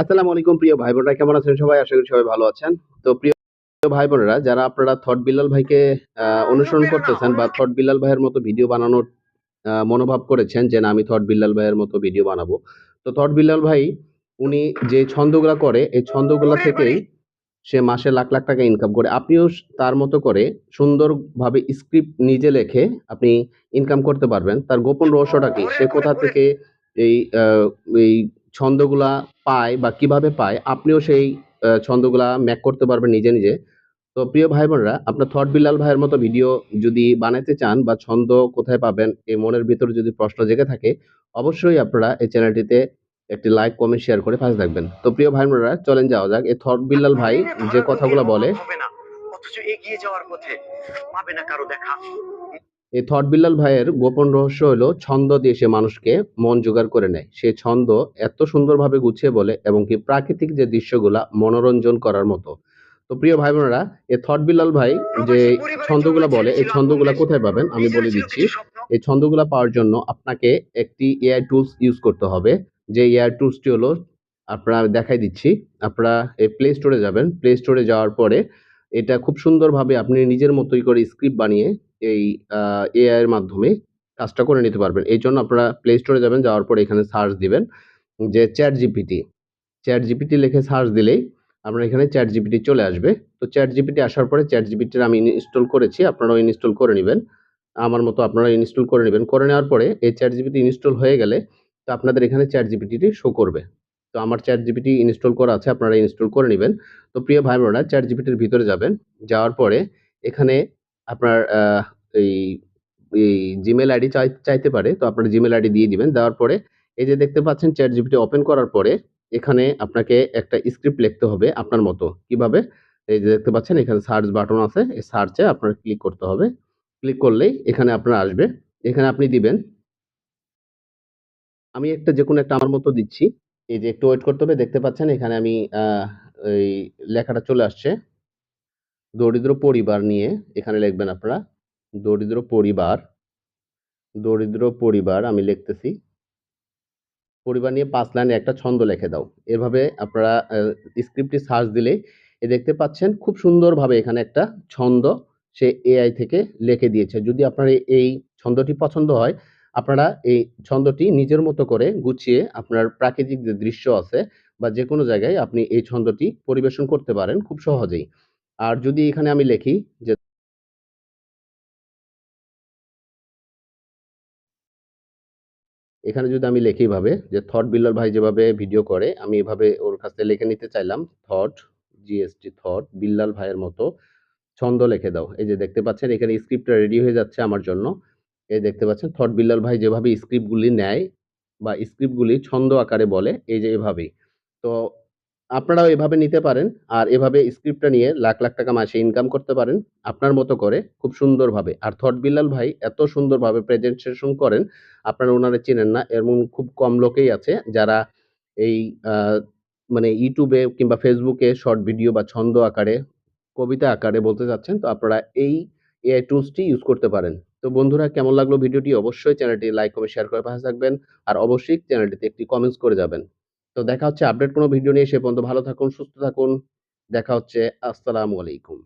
আসসালামু আলাইকুম প্রিয় ভাই বোনেরা কেমন আছেন সবাই? আশা করি সবাই ভালো আছেন। তো প্রিয় ভাই বোনেরা যারা আপনারা থট বিল্লাল ভাইকে অনুসরণ করতেছেন বা থট বিল্লাল ভাইয়ের মতো ভিডিও বানানোর মনোভাব করেছেন যে না আমি থট বিল্লাল ভাইয়ের মতো ভিডিও বানাবো। তো থট বিল্লাল ভাই উনি যে ছন্দগুলা করে এই ছন্দগুলা থেকেই সে মাসে লাখ লাখ টাকা ইনকাম করে। আপনিও তার মতো করে সুন্দরভাবে স্ক্রিপ্ট নিজে লেখে আপনি ইনকাম করতে পারবেন। তার গোপন রহস্যটা কি? সে কোথা থেকে এই এই ছন্দগুলা পায় বা কীভাবে পায়, আপনিও সেই ছন্দগুলা ম্যাক করতে পারবেন নিজে নিজে। তো প্রিয় ভাই বোনেরা আপনার থট বিল্লাল ভাইয়ের মতো ভিডিও যদি বানাতে চান বা ছন্দ কোথায় পাবেন, এই মনের ভিতরে যদি প্রশ্ন জেগে থাকে, অবশ্যই আপনারা এই চ্যানেলটিতে একটি লাইক, কমেন্ট, শেয়ার করে পাশে থাকবেন। তো প্রিয় ভাই বোনরা চলেন যাওয়া যাক। এই থট বিল্লাল ভাই যে কথাগুলো বলে অথচ এগিয়ে যাওয়ার পথে পাবে না কারও দেখা। এই থট বিল্লাল ভাইয়ের গোপন রহস্য হলো ছন্দ দিয়ে সে মানুষকে মন জোগাড় করে নেয়। সে ছন্দ এত সুন্দরভাবে গুছিয়ে বলে এবং কি প্রাকৃতিক যে দৃশ্যগুলা মনোরঞ্জন করার মতো। তো প্রিয় ভাই বোনেরা এই থট বিল্লাল ভাই যে ছন্দগুলা বলে এই ছন্দগুলা কোথায় পাবেন? আমি বলে দিচ্ছি। এই ছন্দগুলা পাওয়ার জন্য আপনাকে একটি এআই টুলস ইউজ করতে হবে। যে এআই টুলসটি হলো আপনারা দেখাই দিচ্ছি। আপনারা এই প্লে স্টোরে যাবেন। প্লে স্টোরে যাওয়ার পরে এটা খুব সুন্দরভাবে আপনি নিজের মতোই করে স্ক্রিপ্ট বানিয়ে এই এআই এর মাধ্যমে কাজটা করে নিতে পারবেন। এই জন্য আপনারা প্লে স্টোরে যাবেন, যাওয়ার পরে এখানে সার্চ দিবেন যে চ্যাট জিপিটি চ্যাট জিপিটি লিখে সার্চ দিলেই আপনার এখানে চ্যাট জিপিটি চলে আসবে। তো চ্যাট জিপিটি আসার পরে চ্যাট জিপিটির আমি ইনস্টল করেছি, আপনারাও ইনস্টল করে নেবেন। আমার মতো আপনারা ইনস্টল করে নেবেন। করে নেওয়ার পরে এই চ্যাট জিপিটি ইনস্টল হয়ে গেলে তো আপনাদের এখানে চ্যাট জিপিটিটি শো করবে। তো আমার চ্যাট জিপিটি ইনস্টল করা আছে, আপনারা ইনস্টল করে নেবেন। তো প্রিয় ভাই বোনেরা চ্যাট জিপিটির ভিতরে যাবেন। যাওয়ার পরে এখানে আপনার এই এই জিমেল আইডি চাই, চাইতে পারে। তো আপনার জিমেল আইডি দিয়ে দিবেন। দেওয়ার পরে এই যে দেখতে পাচ্ছেন চ্যাট জিপিটি ওপেন করার পরে এখানে আপনাকে একটা স্ক্রিপ্ট লিখতে হবে আপনার মতো। কীভাবে? এই যে দেখতে পাচ্ছেন এখানে সার্চ বাটন আছে। এই সার্চে আপনার ক্লিক করতে হবে। ক্লিক করলেই এখানে আপনার আসবে। এখানে আপনি দিবেন, আমি একটা যে কোনো একটা আমার মতো দিচ্ছি। এই যে একটু ওয়েট করতে হবে। দেখতে পাচ্ছেন এখানে আমি এই লেখাটা চলে আসছে। দরিদ্র পরিবার নিয়ে এখানে লিখবেন আপনারা, দরিদ্র পরিবার দরিদ্র পরিবার আমি লিখতেছি। পরিবার নিয়ে পাঁচ লাইনে একটা ছন্দ লিখে দাও। এভাবে আপনারা স্ক্রিপ্টটি সার্চ দিলে এ দেখতে পাচ্ছেন খুব সুন্দরভাবে এখানে একটা ছন্দ সে এআই থেকে লিখে দিয়েছে। যদি আপনার এই- ছন্দটি পছন্দ হয়, আপনারা এই ছন্দটি নিজের মতো করে গুছিয়ে আপনার প্রাকৃতিক যে দৃশ্য আছে বা যে কোনো জায়গায় আপনি এই ছন্দটি পরিবেশন করতে পারেন খুব সহজেই। আর যদি এখানে আমি লিখি যে এখানে যদি আমি লিখি এভাবে যে থট বিল্লাল ভাই যেভাবে ভিডিও করে, আমি এভাবে ওর কাছ থেকে লিখে নিতে চাইলাম থট জিএসটি থট বিল্লাল ভাইয়ের মতো ছন্দ লিখে দাও। এই যে দেখতে পাচ্ছেন, এখানে স্ক্রিপ্টটা রেডি হয়ে যাচ্ছে আমার জন্য। এই দেখতে পাচ্ছেন থট বিল্লাল ভাই যেভাবে স্ক্রিপ্টগুলি নেয় বা স্ক্রিপ্টগুলি ছন্দ আকারে বলে, এই যে এভাবেই। তো আপনারাও এভাবে নিতে পারেন আর এভাবে স্ক্রিপ্টটা নিয়ে লাখ লাখ টাকা মাসে ইনকাম করতে পারেন। আপনার মতো করে খুব সুন্দরভাবে। আর থট বিল্লাল ভাই এত সুন্দরভাবে প্রেজেন্টেশন করেন, আপনারা ওনারা চেনেন না। এমন খুব কম লোকেই আছে যারা এই মানে ইউটিউবে কিংবা ফেসবুকে শর্ট ভিডিও বা ছন্দ আকারে, কবিতা আকারে বলতে চাচ্ছেন, তো আপনারা এই এআই টুলসটি ইউজ করতে পারেন। তো বন্ধুরা, কেমন লাগল ভিডিওটি? অবশ্যই চ্যানেলটি লাইক, কমেন্ট শেয়ার করে পাশে থাকবেন। আর অবশ্যই চ্যানেলটিতে একটি কমেন্টস করে যাবেন। তো দেখা হচ্ছে আপডেট কোনো ভিডিও নিয়ে, সে পর্যন্ত ভালো থাকুন, সুস্থ থাকুন। দেখা হচ্ছে, আসসালামু আলাইকুম।